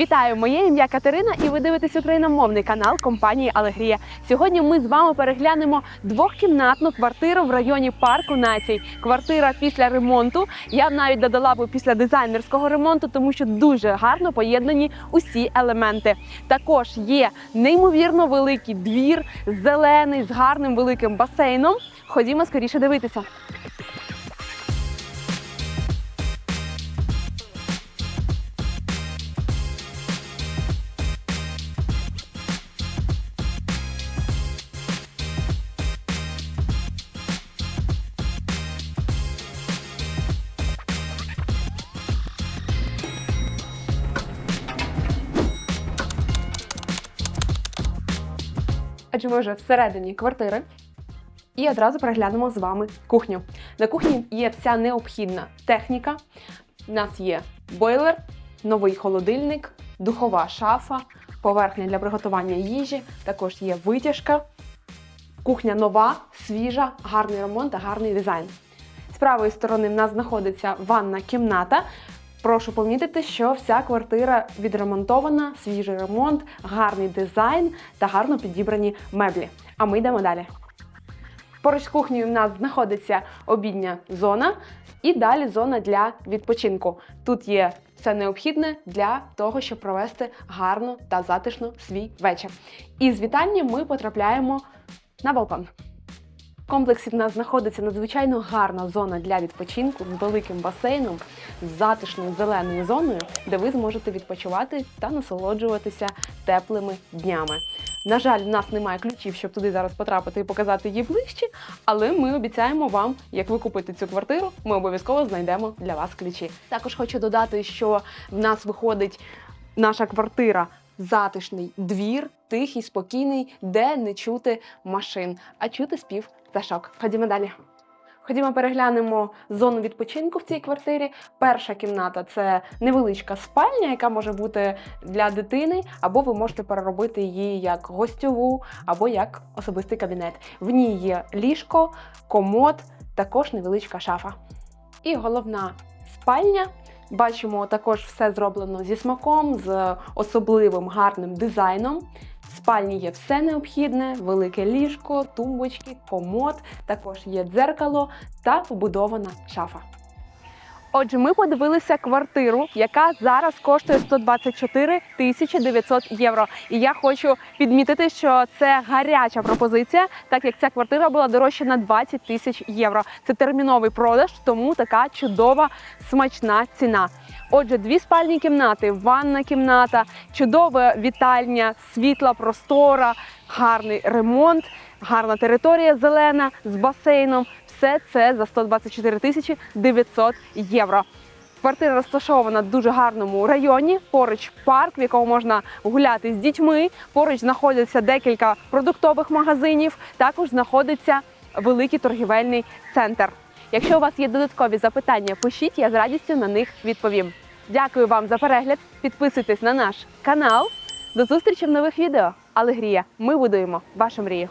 Вітаю! Моє ім'я Катерина, і ви дивитесь україномовний канал компанії Алегрія. Сьогодні ми з вами переглянемо двохкімнатну квартиру в районі парку націй. Квартира після ремонту. Я навіть додала би після дизайнерського ремонту, тому що дуже гарно поєднані усі елементи. Також є неймовірно великий двір, зелений з гарним великим басейном. Ходімо скоріше дивитися. Адже ми вже всередині квартири. І одразу переглянемо з вами кухню. На кухні є вся необхідна техніка. У нас є бойлер, новий холодильник, духова шафа, поверхня для приготування їжі, також є витяжка. Кухня нова, свіжа, гарний ремонт та гарний дизайн. З правої сторони в нас знаходиться ванна кімната. Прошу помітити, що вся квартира відремонтована, свіжий ремонт, гарний дизайн та гарно підібрані меблі. А ми йдемо далі. Поруч з кухнею в нас знаходиться обідня зона і далі зона для відпочинку. Тут є все необхідне для того, щоб провести гарно та затишно свій вечір. І з вітання ми потрапляємо на балкон. Комплексі в нас знаходиться надзвичайно гарна зона для відпочинку з великим басейном, з затишною зеленою зоною, де ви зможете відпочивати та насолоджуватися теплими днями. На жаль, в нас немає ключів, щоб туди зараз потрапити і показати її ближче, але ми обіцяємо вам, як ви купите цю квартиру, ми обов'язково знайдемо для вас ключі. Також хочу додати, що в нас виходить наша квартира. Затишний двір, тихий, спокійний, де не чути машин, а чути спів пташок. Ходімо далі. Ходімо переглянемо зону відпочинку в цій квартирі. Перша кімната це невеличка спальня, яка може бути для дитини, або ви можете переробити її як гостьову, або як особистий кабінет. В ній є ліжко, комод, також невеличка шафа. І головна спальня. Бачимо, також все зроблено зі смаком, з особливим гарним дизайном. В спальні є все необхідне: велике ліжко, тумбочки, комод, також є дзеркало та вбудована шафа. Отже, ми подивилися квартиру, яка зараз коштує 124 тисячі 900 євро. І я хочу підмітити, що це гаряча пропозиція, так як ця квартира була дорожча на 20 тисяч євро. Це терміновий продаж, тому така чудова смачна ціна. Отже, дві спальні кімнати, ванна кімната, чудова вітальня, світла, простора, гарний ремонт, гарна територія зелена з басейном. Все це за 124 тисячі 900 євро. Квартира розташована в дуже гарному районі. Поруч парк, в якому можна гуляти з дітьми. Поруч знаходиться декілька продуктових магазинів. Також знаходиться великий торгівельний центр. Якщо у вас є додаткові запитання, пишіть, я з радістю на них відповім. Дякую вам за перегляд. Підписуйтесь на наш канал. До зустрічі в нових відео. Алегрія. Ми будуємо вашу мрію.